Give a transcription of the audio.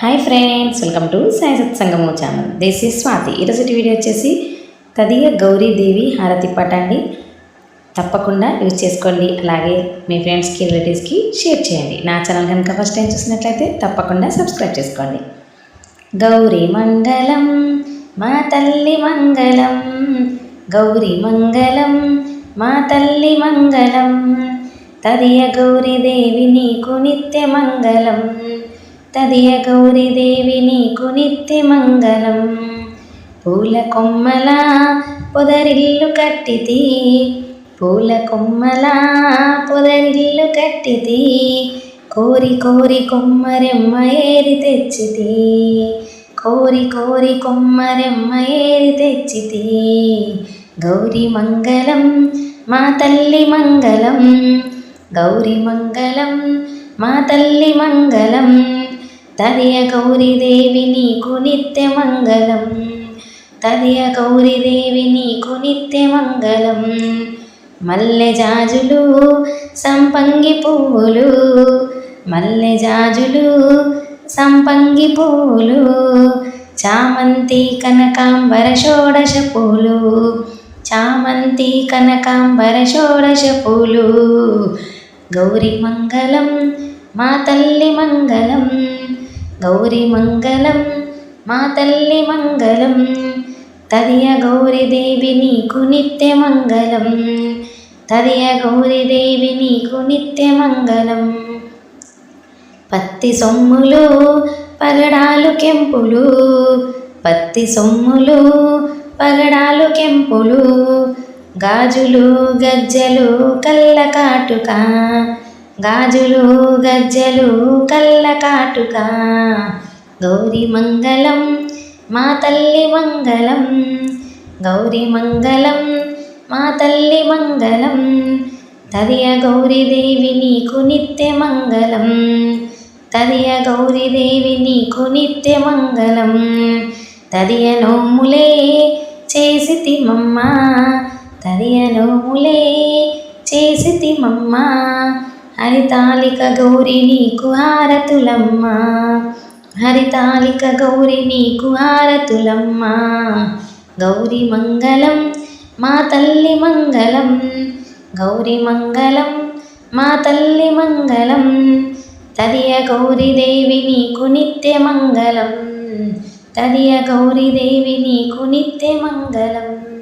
Hi friends welcome to Sai సత్సంగము channel this is Swathi ఈరోజు video వచ్చేసి తదియ గౌరీదేవి హారతి పటాన్ని తప్పకుండా యూజ్ చేసుకోండి. అలాగే మీ ఫ్రెండ్స్కి రిలేటివ్స్కి షేర్ చేయండి. నా ఛానల్ కనుక ఫస్ట్ టైం చూసినట్లయితే తప్పకుండా సబ్స్క్రైబ్ చేసుకోండి. గౌరీ మంగళం మా తల్లి మంగళం. గౌరీ మంగళం మా తల్లి మంగళం. తదియ గౌరీదేవి నీకు నిత్య మంగళం. తదియ గౌరీదేవి నీకు నిత్య మంగళం పూల కొమ్మల పొదరిల్లు కట్టితి. పూల కొమ్మల పొదరిల్లు కట్టితి. కోరి కోరి కొమ్మరెమ్మ ఏరి తెచ్చితి. కోరి కోరి కొమ్మరెమ్మ ఏరి తెచ్చితి. గౌరీ మంగళం మా తల్లి మంగళం. గౌరీ మంగళం మా తల్లి మంగళం. తదియ గౌరీదేవి నీకు నిత్య మంగళం. తదియ గౌరీదేవి నీకు నిత్య మంగళం. మల్లె జాజులు సంపంగి పువ్వులు మల్లె జాజులు సంపంగి పువ్వులు చామంతి కనకాంబర షోడశ పూలు. చామంతి కనకాంబర షోడశ పూలు. గౌరీ మంగళం మా తల్లి మంగళం. గౌరీ మంగళం మా తల్లి మంగళం తదియ గౌరీదేవి నీకు నిత్య మంగళం తదియ గౌరీదేవి నీకు నిత్య మంగళం పత్తి సొమ్ములు పగడాలు కెంపులు. పత్తి సొమ్ములు పగడాలు కెంపులు. గాజులు గజ్జలు కళ్ళ కాటుక. గాజులు గజ్జలు కళ్ళ కాటుక. గౌరీ మంగళం మా తల్లి మంగళం. గౌరీ మంగళం మా తల్లి మంగళం. తదియ గౌరీదేవి నీకు నిత్య మంగళం. తదియ గౌరీదేవి నీకు నిత్య మంగళం. తదియ నోములే చేసి మమ్మ. తదియ నోములే చేసి మమ్మ. హరితాళిక గౌరి నీకు హారతులమ్మ. హరితాళిక గౌరి నీకు హారతులమ్మ. గౌరీ మంగళం మా తల్లి మంగళం. గౌరీ మంగళం మా తల్లి మంగళం. తదియ గౌరీదేవి నీకు నిత్య మంగళం. తదియ గౌరీదేవి నీకు నిత్య మంగళం.